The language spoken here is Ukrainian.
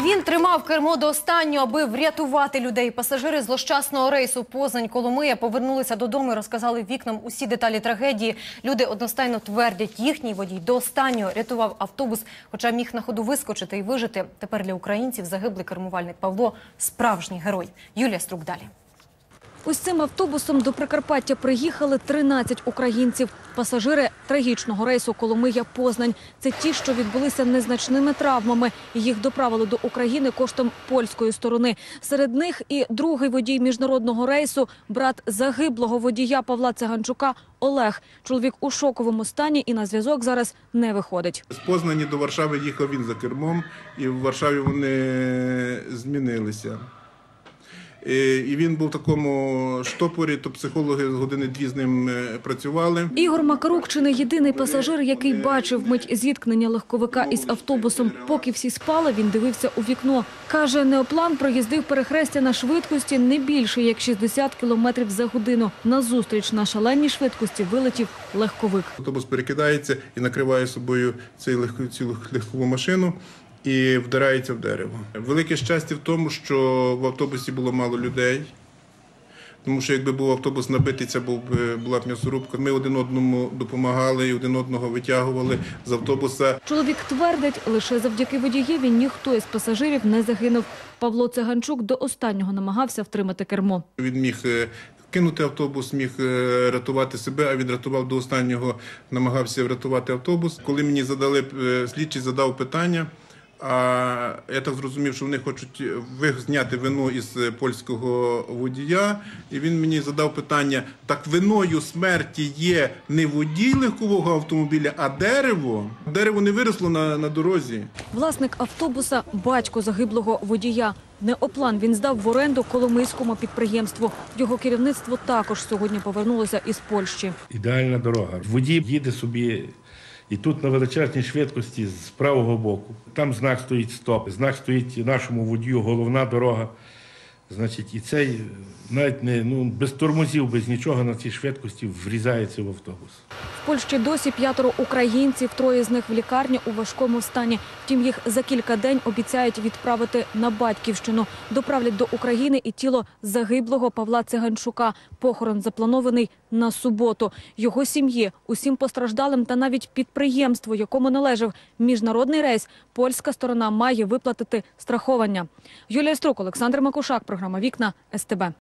Він тримав кермо до останнього, аби врятувати людей. Пасажири злощасного рейсу Познань Коломия повернулися додому і розказали вікнам усі деталі трагедії. Люди одностайно твердять, їхній водій до останнього рятував автобус, хоча міг на ходу вискочити і вижити. Тепер для українців загиблий кермувальник Павло справжній герой. Юлія Струк далі. Ось цим автобусом до Прикарпаття приїхали 13 українців. Пасажири трагічного рейсу Коломия-Познань. Це ті, що відбулися незначними травмами. Їх доправили до України коштом польської сторони. Серед них і другий водій міжнародного рейсу, брат загиблого водія Павла Циганчука Олег. Чоловік у шоковому стані і на зв'язок зараз не виходить. З Познані до Варшави їхав він за кермом, і в Варшаві вони змінилися. Е, І він був в такому штопорі, то психологи з години дві з ним е, працювали. Ігор Макарук чи не єдиний пасажир, який бачив мить зіткнення легковика із автобусом. Поки всі спали, він дивився у вікно. Каже, неоплан проїздив перехрестя на швидкості не більше як 60 кілометрів за годину. Назустріч на шаленій швидкості вилетів легковик. Автобус перекидається і накриває собою цю легкову машину і вдирається в дерево. Велике щастя в тому, що в автобусі було мало людей. Тому що якби був автобус набитий, це був була б м'ясорубка. Ми один одному допомагали і один одного витягували з автобуса. Чоловік твердить, лише завдяки водієві ніхто із пасажирів не загинув. Павло Циганчук до останнього намагався втримати кермо. Він міг е, кинути автобус, міг е, рятувати себе, а він рятував до останнього, намагався врятувати автобус. Коли мені задали е, слідчий задав питання. А я так зрозумів, що вони хочуть ви- зняти вину із е, польського водія, і він мені задав питання: так виною смерті є не водій легкового автомобіля, а дерево. Дерево не виросло на, на дорозі. Власник автобуса – батько загиблого водія. Неоплан він здав в оренду коломийському підприємству. Його керівництво також сьогодні повернулося із Польщі. Ідеальна дорога. Водій їде собі і тут на величезній швидкості з правого боку. Там знак стоїть стоп. Знак стоїть нашому водію, головна дорога. Значить, і цей навіть не ну без тормозів, без нічого на цій швидкості врізається в автобус. Польщі досі п'ятеро українців, троє з них в лікарні у важкому стані. Втім, їх за кілька день обіцяють відправити на батьківщину. Доправлять до України і тіло загиблого Павла Циганчука. Похорон запланований на суботу. Його сім'ї, усім постраждалим та навіть підприємству, якому належав міжнародний рейс, польська сторона має виплатити страховання. Юлія Струк, Олександр Макушак, програма Вікна СТБ.